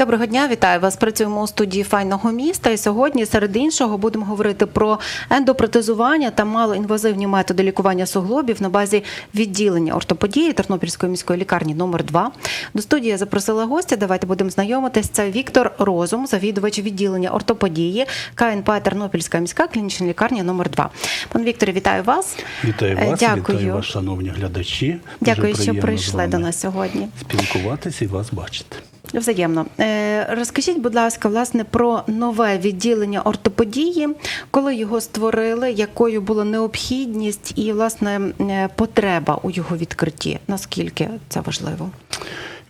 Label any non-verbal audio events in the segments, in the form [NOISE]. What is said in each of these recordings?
Доброго дня, вітаю вас. Працюємо у студії файного міста. І сьогодні, серед іншого, будемо говорити про ендопротезування та малоінвазивні методи лікування суглобів на базі відділення ортопедії Тернопільської міської лікарні номер 2 До студії я запросила гостя. Давайте будемо знайомитись. Це Віктор Розум, завідувач відділення ортопедії КНП Тернопільська міська клінічна лікарня номер 2 Пан Вікторе, вітаю вас. Вітаю Е, вас, Дякую. вітаю вас, шановні глядачі. Дуже Дякую, що прийшли до нас сьогодні. Спілкуватися і вас бачити. Взаємно. Е, Розкажіть, будь ласка, власне про нове відділення ортопедії, коли його створили, якою була необхідність і власне е, потреба у його відкритті? Наскільки це важливо?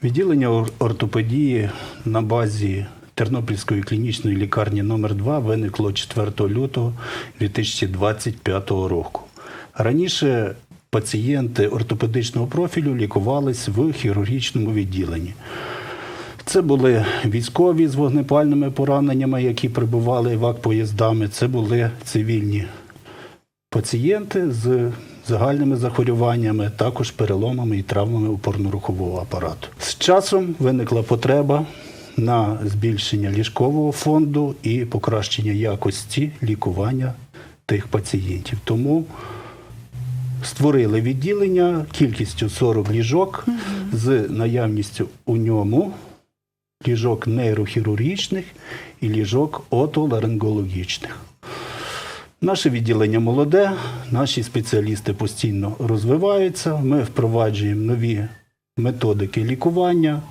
Відділення ор- ортопедії на базі Тернопільської клінічної лікарні номер 2 виникло 4 лютого 2025 року. Раніше пацієнти ортопедичного профілю лікувались в хірургічному відділенні. Це були військові з вогнепальними пораненнями, які прибували ВАК-поїздами. Це були цивільні пацієнти з загальними захворюваннями, також переломами і травмами опорно-рухового апарату. З часом виникла потреба на збільшення ліжкового фонду і покращення якості лікування тих пацієнтів. Тому створили відділення кількістю 40 ліжок з наявністю у ньому ліжок нейрохірургічних і ліжок отоларингологічних. Наше відділення молоде, наші спеціалісти постійно розвиваються. Ми впроваджуємо нові методики лікування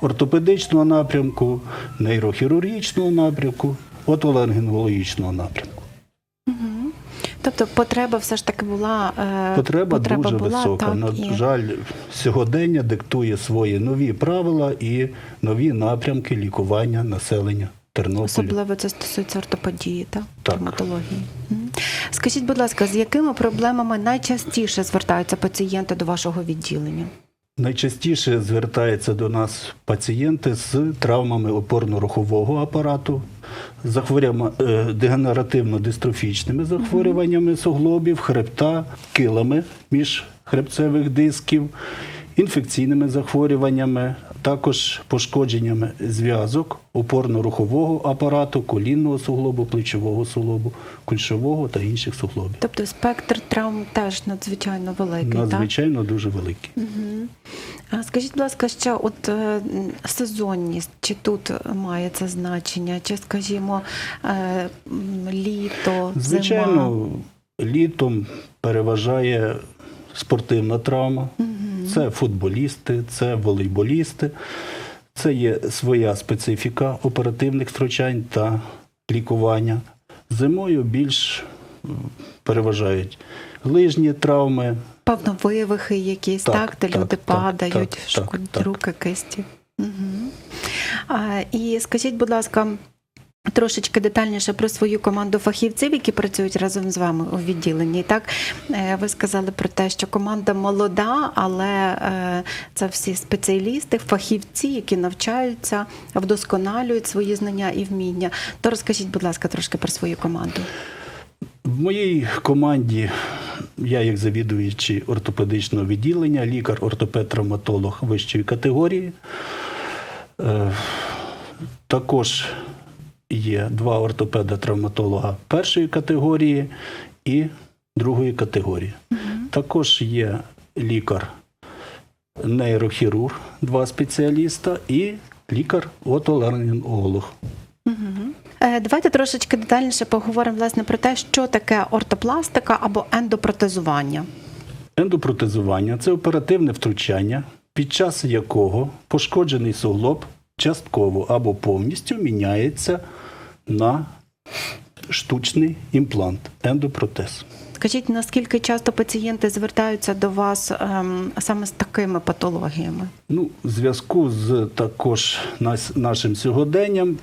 ортопедичного напрямку, нейрохірургічного напрямку, отоларингологічного напрямку. Тобто потреба все ж таки була е, Потреба, дуже була, висока. так, На і- жаль, сьогодення диктує свої нові правила і нові напрямки лікування населення Тернополя. Особливо це стосується ортопедії та Так. травматології. Скажіть, будь ласка, з якими проблемами найчастіше звертаються пацієнти до вашого відділення? Найчастіше звертаються до нас пацієнти з травмами опорно-рухового апарату, захворюваннями е, дегенеративно-дистрофічними захворюваннями суглобів, хребта, килами між хребцевих дисків, інфекційними захворюваннями, також пошкодженнями зв'язок опорно-рухового апарату, колінного суглобу, плечового суглобу, кульшового та інших суглобів. Тобто спектр травм теж надзвичайно великий, так? Надзвичайно дуже великі. Мгм. А скажіть, будь ласка, ще от е, сезонність, чи тут має це значення, чи, скажімо, е, літо, зима? Звичайно, літом переважає спортивна травма. Це футболісти, це волейболісти. Це є своя специфіка оперативних втручань та лікування. Зимою більш переважають лижні травми. Певно, вивихи якісь, так, Так, де так, люди так, падають, так, руки, кисті. Угу. А, і скажіть, будь ласка, трошечки детальніше про свою команду фахівців, які працюють разом з вами у відділенні. Так, Е, ви сказали про те, що команда молода, але е, це всі спеціалісти, фахівці, які навчаються, вдосконалюють свої знання і вміння. То розкажіть, будь ласка, трошки про свою команду. В моїй команді я, як завідуючий ортопедичного відділення, лікар-ортопед-травматолог вищої категорії. Е, Також є два ортопеда-травматолога першої категорії і другої категорії. Також є лікар-нейрохірург, два спеціаліста, і лікар-отоларинголог. Е, Давайте трошечки детальніше поговоримо власне про те, що таке ортопластика або ендопротезування. Ендопротезування це оперативне втручання, під час якого пошкоджений суглоб частково або повністю міняється на штучний імплант ендопротез. Скажіть, наскільки часто пацієнти звертаються до вас ем, саме з такими патологіями? Ну, в зв'язку з також нас- нашим сьогоденням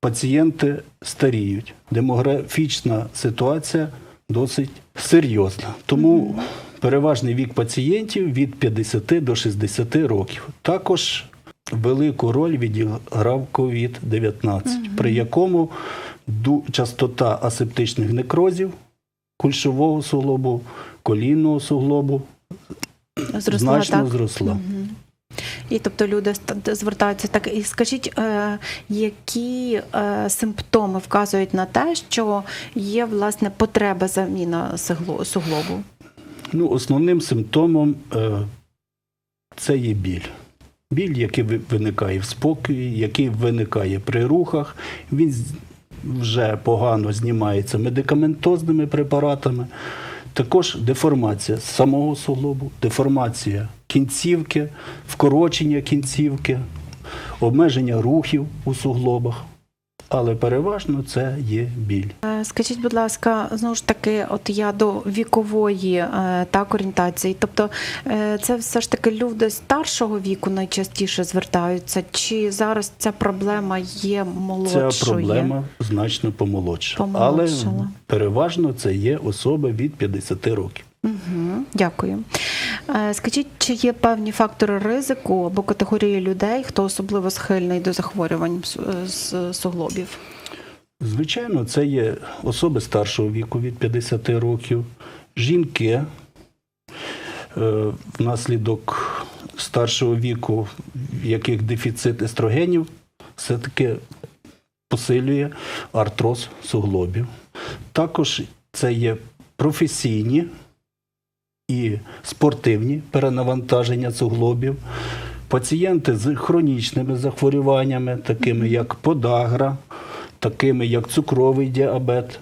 пацієнти старіють. Демографічна ситуація досить серйозна. Тому переважний вік пацієнтів від 50 до 60 років. Також велику роль відіграв COVID-19, при якому частота асептичних некрозів кульшового суглобу, колінного суглобу Зросла, значно так? зросла. Мгм. І тобто люди звертаються так. І скажіть, е, які е, симптоми вказують на те, що є власне потреба заміна суглобу? Ну, основним симптомом е, це є біль. Біль, який виникає в спокої, який виникає при рухах. Він вже погано знімається медикаментозними препаратами. Також деформація самого суглобу, деформація кінцівки, вкорочення кінцівки, обмеження рухів у суглобах. Але переважно це є біль. Е, Скажіть, будь ласка, знову ж таки, от я до вікової е, так орієнтації. Тобто, е, це все ж таки люди старшого віку найчастіше звертаються, чи зараз ця проблема є молодшою? Ця проблема значно помолодша. Але переважно це є особи від 50 років. Угу, дякую. Е, Скажіть, чи є певні фактори ризику або категорії людей, хто особливо схильний до захворювань з- з суглобів? Звичайно, це є особи старшого віку від 50 років, жінки е, внаслідок старшого віку, в яких дефіцит естрогенів, все-таки посилює артроз суглобів. Також це є професійні і спортивні перенавантаження суглобів, пацієнти з хронічними захворюваннями, такими як подагра, такими як цукровий діабет.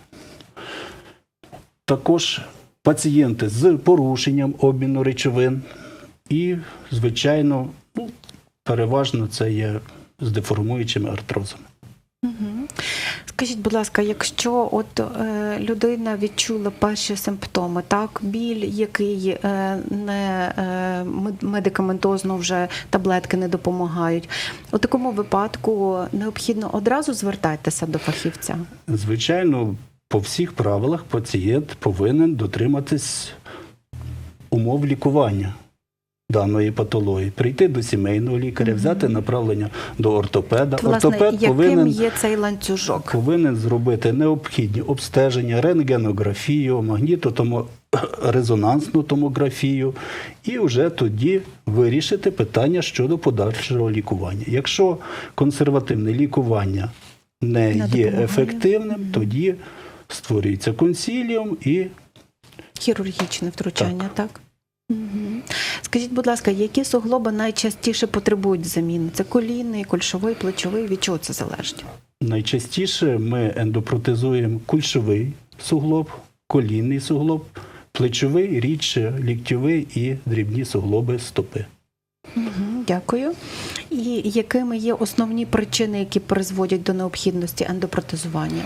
Також пацієнти з порушенням обміну речовин. І, звичайно, ну, переважно це є з деформуючими артрозами. Скажіть, будь ласка, якщо от е, людина відчула перші симптоми, так, біль, який е, не е, медикаментозно вже таблетки не допомагають, у такому випадку необхідно одразу звертатися до фахівця. Звичайно, по всіх правилах пацієнт повинен дотриматись умов лікування даної патології, прийти до сімейного лікаря, взяти направлення до ортопеда. Власне, Ортопед яким повинен є цей ланцюжок? повинен зробити необхідні обстеження, рентгенографію, магнітотомо [COUGHS] резонансну томографію, і вже тоді вирішити питання щодо подальшого лікування. Якщо консервативне лікування не, Не є ефективним, тоді створюється консіліум і Хірургічне втручання, так? Угу. Скажіть, будь ласка, які суглоби найчастіше потребують заміни? Це колінний, кульшовий, плечовий? Від чого це залежить? найчастіше ми ендопротезуємо кульшовий суглоб, колінний суглоб, плечовий, рідше ліктьовий і дрібні суглоби стопи. Угу, дякую. І якими є основні причини, які призводять до необхідності ендопротезування?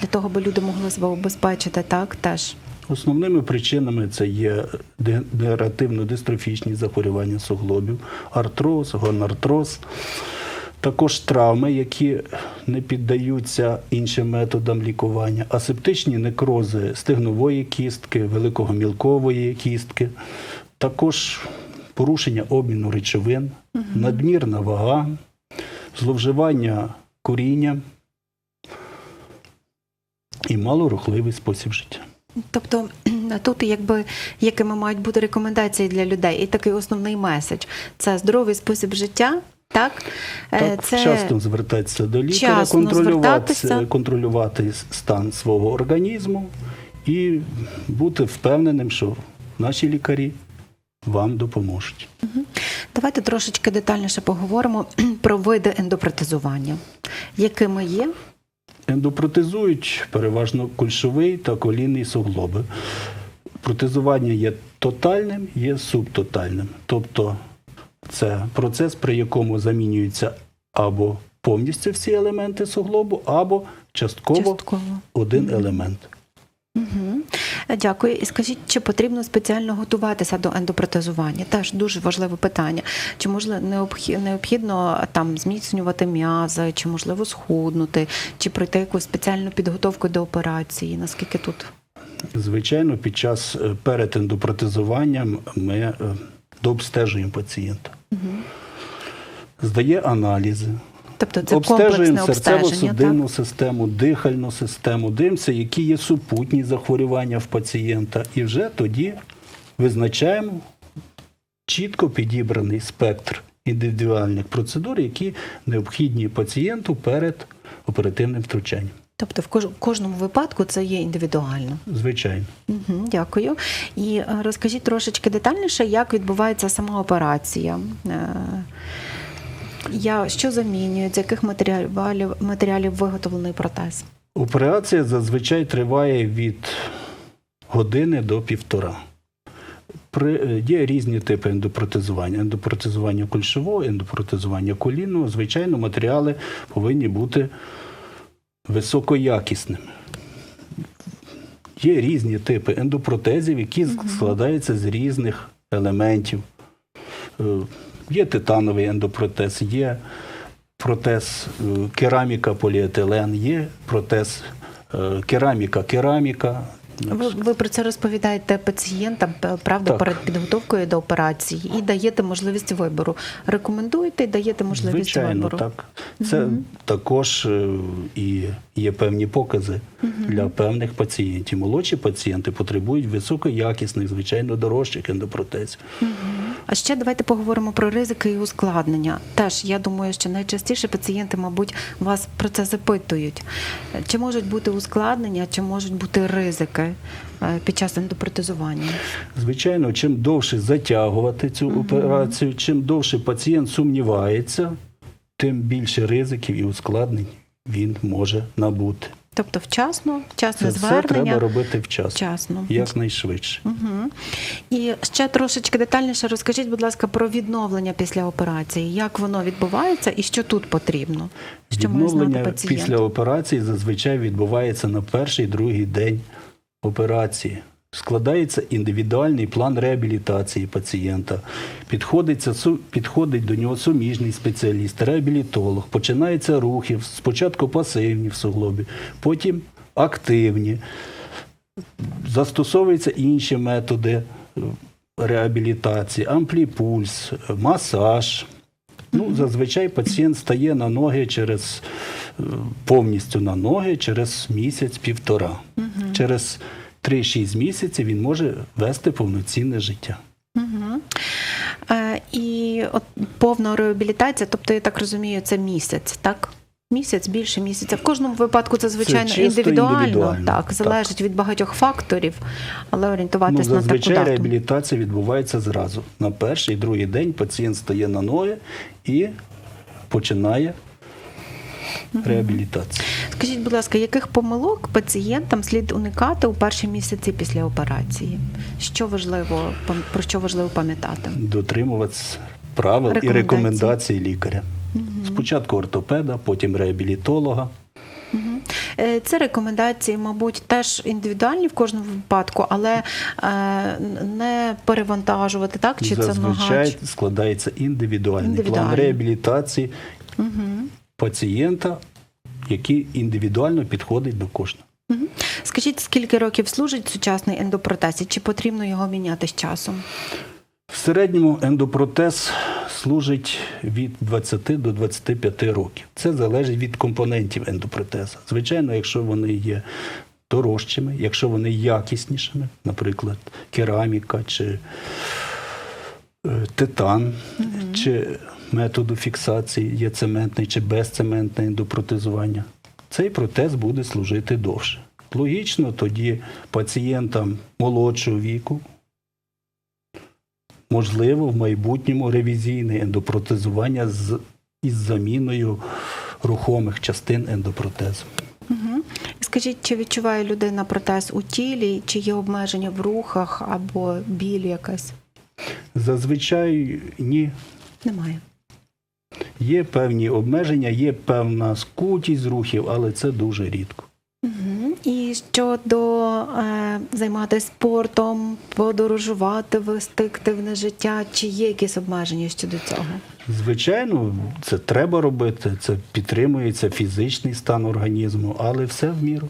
Для того, аби люди могли себе обезпечити, так теж. Основними причинами це є дегенеративно-дистрофічні захворювання суглобів, артроз, гонартроз, також травми, які не піддаються іншим методам лікування, асептичні некрози стегнової кістки, великого-мілкової кістки, також порушення обміну речовин, надмірна вага, зловживання куріння і малорухливий спосіб життя. Тобто [CLEARS THROAT] тут якби якими мають бути рекомендації для людей, і такий основний меседж це здоровий спосіб життя. Так, Е, Так, вчасно звертатися до лікаря, контролювати, контролювати стан свого організму і бути впевненим, що наші лікарі вам допоможуть. Давайте трошечки детальніше поговоримо [CLEARS THROAT] про види ендопротезування, якими є. Ендопротезують переважно кульшовий та колінний суглоби. Протезування є тотальним, є субтотальним. Тобто це процес, при якому замінюються або повністю всі елементи суглобу, або частково, Частково. один елемент. Угу. Дякую. І скажіть, чи потрібно спеціально готуватися до ендопротезування? Теж дуже важливе питання. Чи можливо необхі- необхідно там зміцнювати м'язи, чи можливо схуднути, чи пройти якусь спеціальну підготовку до операції? Наскільки тут? Звичайно, під час е, перед ендопротезуванням ми е, дообстежуємо пацієнта. Здає аналізи, Тобто це обстежуємо серцево-судинну систему, дихальну систему, дивимося, які є супутні захворювання в пацієнта, і вже тоді визначаємо чітко підібраний спектр індивідуальних процедур, які необхідні пацієнту перед оперативним втручанням. Тобто в кожному випадку це є індивідуально. Звичайно. Угу, дякую. І е, розкажіть трошечки детальніше, як відбувається сама операція. Е, Я, що замінюють, з яких матеріалів, матеріалів виготовлений протез? Операція зазвичай триває від години до півтора. При, е, є різні типи ендопротезування. Ендопротезування кульшового, ендопротезування колінного. Звичайно, матеріали повинні бути високоякісними. Є різні типи ендопротезів, які складаються з різних елементів. Є титановий ендопротез, є протез е, кераміка, поліетилен, є протез е, кераміка, кераміка. Ви, ви про це розповідаєте пацієнтам, правда, Так. перед підготовкою до операції і даєте можливість вибору. Рекомендуєте і даєте можливість Звичайно, вибору. так. Це також е, і є певні покази для певних пацієнтів. Молодші пацієнти потребують високоякісних, звичайно, дорожчих ендопротезів. А ще давайте поговоримо про ризики і ускладнення. Теж я думаю, що найчастіше пацієнти, мабуть, вас про це запитують. Чи можуть бути ускладнення, чи можуть бути ризики е, під час ендопротезування? Звичайно, чим довше затягувати цю операцію, чим довше пацієнт сумнівається, тим більше ризиків і ускладнень він може набути. Все вчасно, вчасне Це все звернення. треба робити вчасно, вчасно. якнайшвидше. Угу. І ще трошечки детальніше розкажіть, будь ласка, про відновлення після операції. Як воно відбувається і що тут потрібно? Що Відновлення після операції зазвичай відбувається на перший другий день операції. Складається індивідуальний план реабілітації пацієнта. Підходить до нього суміжний спеціаліст, реабілітолог. Починаються рухи, спочатку пасивні в суглобі, потім активні. Застосовуються інші методи е, реабілітації, ампліпульс, масаж. Ну, зазвичай пацієнт стає на ноги через е, повністю на ноги через місяць-півтора. Через 3-6 місяців він може вести повноцінне життя. Угу. Е, і от повна реабілітація, тобто, я так розумію, це місяць, так? Місяць, більше місяця. В кожному випадку це, звичайно, чисто індивідуально, індивідуально, так, так. залежить від багатьох факторів, але Ну, орієнтуватись на таку зазвичай дату. реабілітація відбувається зразу. На перший другий день пацієнт стає на ноги і починає реабілітацію. Скажіть, будь ласка, яких помилок пацієнтам слід уникати у перші місяці після операції? Що важливо, про що важливо пам'ятати? дотримуватися правил і Рекомендацій. лікаря. Спочатку ортопеда, потім реабілітолога. Е, Це рекомендації, мабуть, теж індивідуальні в кожному випадку, але е, не перевантажувати, так? Чи це Зазвичай складається індивідуальний, Індивідуальний. план реабілітації пацієнта, який індивідуально підходить до кожного. Скажіть, скільки років служить сучасний ендопротез і чи потрібно його міняти з часом? В середньому ендопротез служить від 20 до 25 років. Це залежить від компонентів ендопротеза. Звичайно, якщо вони є дорожчими, якщо вони якіснішими, наприклад, кераміка чи е, титан, чи методу фіксації є цементний чи безцементне ендопротезування, цей протез буде служити довше. Логічно, тоді пацієнтам молодшого віку можливо в майбутньому ревізійне ендопротезування з із заміною рухомих частин ендопротезу. Угу. Скажіть, чи відчуває людина протез у тілі, чи є обмеження в рухах або біль якась? Зазвичай ні. Немає. Є певні обмеження, є певна скутість рухів, але це дуже рідко. Угу. І щодо е, займатися спортом, подорожувати, вести активне життя, чи є якісь обмеження щодо цього? Звичайно, це треба робити, це підтримується фізичний стан організму, але все в міру.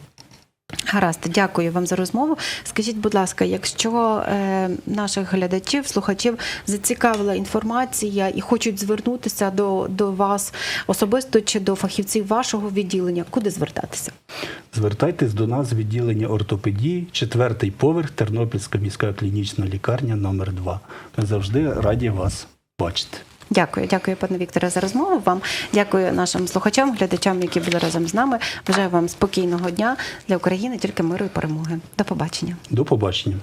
Гаразд, дякую вам за розмову. Скажіть, будь ласка, якщо е, наших глядачів, слухачів зацікавила інформація і хочуть звернутися до, до вас особисто чи до фахівців вашого відділення, куди звертатися? Звертайтесь до нас відділення ортопедії, четвертий поверх Тернопільська міська клінічна лікарня номер 2 Ми завжди раді вас бачити. Дякую, дякую, пане Вікторе, за розмову. Вам дякую нашим слухачам, глядачам, які були разом з нами. Бажаю вам спокійного дня для України, тільки миру і перемоги. До побачення. До побачення.